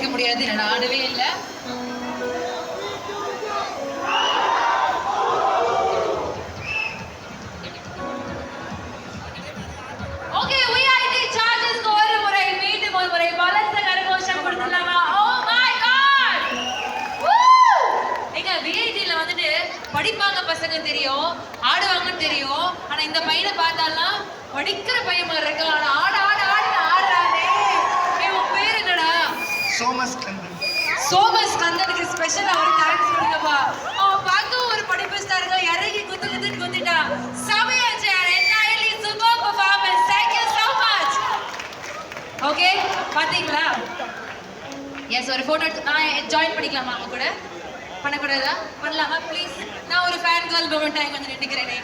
இருக்க முடியாது நான் ஆடவே இல்லை. Oh படிப்பாங்க பசங்க தெரியும் ஆடுவாங்கன்னு தெரியும். ஆனா இந்த பையனை பார்த்தாலாம் படிக்கிற பையன் மாதிரி இருக்கலாம் ஆனா சோமஸ்கந்தன். சோமஸ்கந்தனுக்கு ஸ்பெஷல் ஸ்பெஷலா ஒரு தேங்க்ஸ் கொடுங்கப்பா அவன் பார்க்க ஒரு படிப்பு ஸ்டாருங்க இறங்கி குத்து குத்துன்னு குத்திட்டான் செமையா sir என்ஐலி super performance thank you so much okay பாத்தீங்களா? எஸ் ஒரு போட்டோ நான் ஜாயின் பண்ணிக்கலாமா அவங்க கூட? பண்ணக்கூடாதா? பண்ணலாமா? ப்ளீஸ் நான் ஒரு ஃபேன் கேர்ள் மூமெண்ட் ஆகி கொஞ்சம் நின்றுக்கிறேனே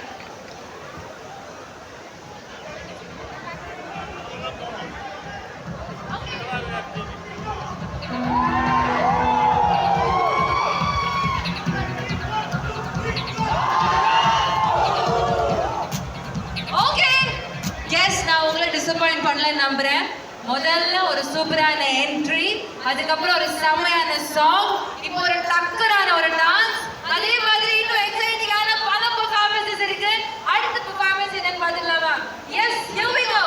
உங்களை டிசப்பாயிண்ட் பண்ணலன்னு நம்புறேன். முதல்ல ஒரு சூப்பரான என்ட்ரி அதுக்கப்புறம் ஒரு செம்மையான சாங் இப்போ ஒரு டக்கரான ஒரு டான்ஸ் அதே மாதிரி இன்னும் எக்ஸைட்டிங்கான பல பெர்ஃபார்மன்ஸஸ் இருக்கு. அடுத்த பெர்ஃபார்மன்ஸ் என்னன்னு பார்த்துடலாமா எஸ் go.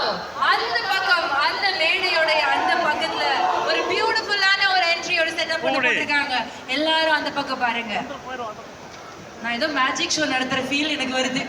அந்த பக்கம் அந்த மேடையோட அந்த பக்கத்துல ஒரு பியூட்டிஃபுல்லான ஒரு என்ட்ரியோட செட்டப் பண்ணி போட்டிருக்காங்க. எல்லாரும் அந்த பக்கம் பாருங்க. நான் ஏதோ மேஜிக் ஷோ நடத்துற ஃபீல் எனக்கு வருது.